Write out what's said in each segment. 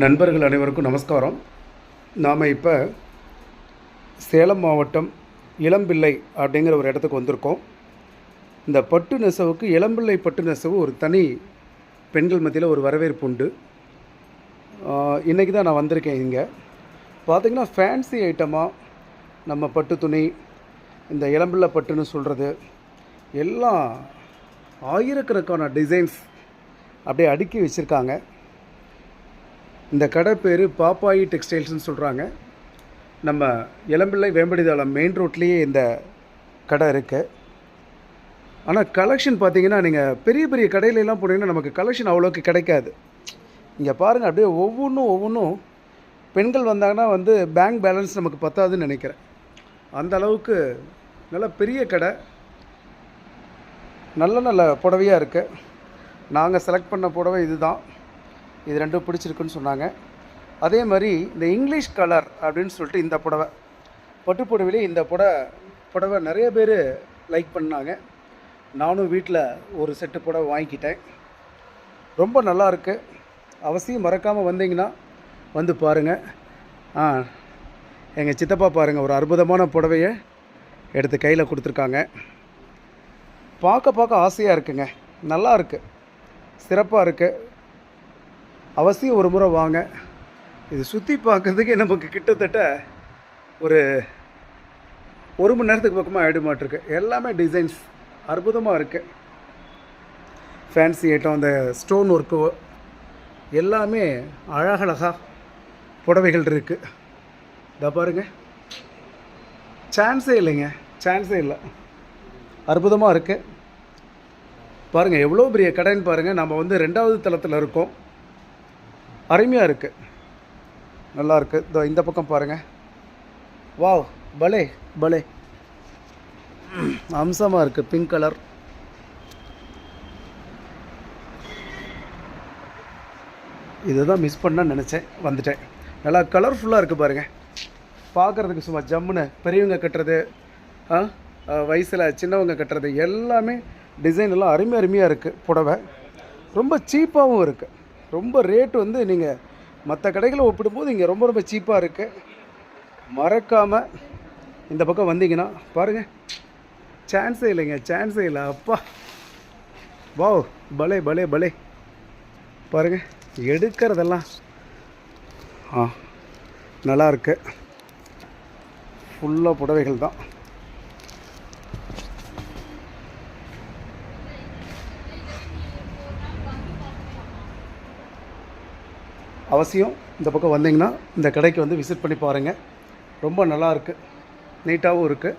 நண்பர்கள் அனைவருக்கும் நமஸ்காரம். நாம் இப்போ சேலம் மாவட்டம் இளம்பிள்ளை அப்படிங்கிற ஒரு இடத்துக்கு வந்திருக்கோம். இந்த பட்டு நெசவுக்கு இளம்பிள்ளை பட்டு நெசவு ஒரு தனி பெண்கள் மத்தியில் ஒரு வரவேற்பு உண்டு. இன்றைக்கி தான் நான் வந்திருக்கேன் இங்கே. பார்த்திங்கன்னா ஃபேன்சி ஐட்டமாக நம்ம பட்டு துணி இந்த இளம்பிள்ளை பட்டுன்னு சொல்கிறது எல்லாம் ஆயிரக்கணக்கான டிசைன்ஸ் அப்படியே அடுக்கி வச்சுருக்காங்க. இந்த கடை பேர் பாப்பாயி டெக்ஸ்டைல்ஸ்னு சொல்கிறாங்க நம்ம இளம்பிள்ளை வேம்படிதாளம் மெயின் ரோட்லேயே இந்த கடை இருக்குது ஆனால் கலெக்ஷன் பார்த்தீங்கன்னா நீங்கள் பெரிய பெரிய கடையிலலாம் போனீங்கன்னா நமக்கு கலெக்ஷன் அவ்வளோக்கு கிடைக்காது. இங்கே பாருங்கள் அப்படியே ஒவ்வொன்றும் ஒவ்வொன்றும் பெண்கள் வந்தாங்கன்னா வந்து பேங்க் பேலன்ஸ் நமக்கு பத்தாதுன்னு நினைக்கிறேன். அந்த அளவுக்கு நல்ல பெரிய கடை. நல்ல நல்ல புடவையாக இருக்குது நாங்கள் செலக்ட் பண்ண புடவை இதுதான். இது ரெண்டும் பிடிச்சிருக்குன்னு சொன்னாங்க. அதே மாதிரி இந்த இங்கிலீஷ் கலர் அப்படின்னு சொல்லிட்டு இந்த புடவை பட்டு புடவையிலே இந்த புடவை புடவை நிறைய பேர் லைக் பண்ணாங்க. நானும் வீட்டில் ஒரு செட்டு புடவை வாங்கிக்கிட்டேன். ரொம்ப நல்லா இருக்குது அவசியம் மறக்காமல் வந்தீங்கன்னா வந்து பாருங்கள் ஆ எங்கள் சித்தப்பா பாருங்கள் ஒரு அற்புதமான புடவையை எடுத்து கையில் கொடுத்துருக்காங்க. பார்க்க பார்க்க ஆசையாக இருக்குங்க. நல்லா இருக்குது சிறப்பாக இருக்குது அவசியம் ஒரு முறை வாங்க. இது சுற்றி பார்க்குறதுக்கே நமக்கு கிட்டத்தட்ட ஒரு ஒரு மணி நேரத்துக்கு பக்கமாக ஆகிடுமாட்டிருக்கு எல்லாமே டிசைன்ஸ் அற்புதமாக இருக்குது ஃபேன்சி ஐட்டம் அந்த ஸ்டோன் ஒர்க்கு எல்லாமே அழகழகாக புடவைகள் இருக்குது இதை பாருங்க. சான்ஸே இல்லைங்க. சான்ஸே இல்லை. அற்புதமாக இருக்குது பாருங்கள் எவ்வளோ பெரிய கடைன்னு பாருங்கள் நம்ம வந்து ரெண்டாவது தளத்தில் இருக்கோம். அருமையாக இருக்குது நல்லாயிருக்கு இதோ இந்த பக்கம் பாருங்கள் வாவ் பலே பலே. அம்சமாக இருக்குது பிங்க் கலர் இதுதான் மிஸ் பண்ண நினச்சேன் வந்துட்டேன். நல்லா கலர்ஃபுல்லாக இருக்குது பாருங்கள் பார்க்குறதுக்கு சும்மா ஜம்முன்னு பெரியவங்க கட்டுறது ஆ வயசில் சின்னவங்க கட்டுறது எல்லாமே டிசைன் எல்லாம் அருமை அருமையாக இருக்குது புடவை. ரொம்ப சீப்பாகவும் இருக்குது ரொம்ப ரேட் வந்து நீங்கள் மற்ற கடைகளை ஒப்பிடும்போது இங்கே ரொம்ப ரொம்ப சீப்பாக இருக்குது மறக்காமல் இந்த பக்கம் வந்தீங்கன்னா பாருங்கள் சான்ஸே இல்லைங்க சான்ஸே இல்லை. அப்பா. வாவ் பலே பலே பலே. பாருங்கள் எடுக்கிறதெல்லாம். ஆ நல்லாயிருக்கு ஃபுல்லாக புடவைகள் தான். அவசியம். இந்த பக்கம் வந்தீங்கன்னா இந்த கடைக்கு வந்து விசிட் பண்ணி பாருங்கள் ரொம்ப நல்லா இருக்குது நீட்டாகவும் இருக்குது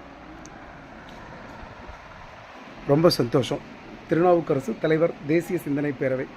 ரொம்ப சந்தோஷம். திருநாவுக்கரசு தலைவர் தேசிய சிந்தனை பேரவை.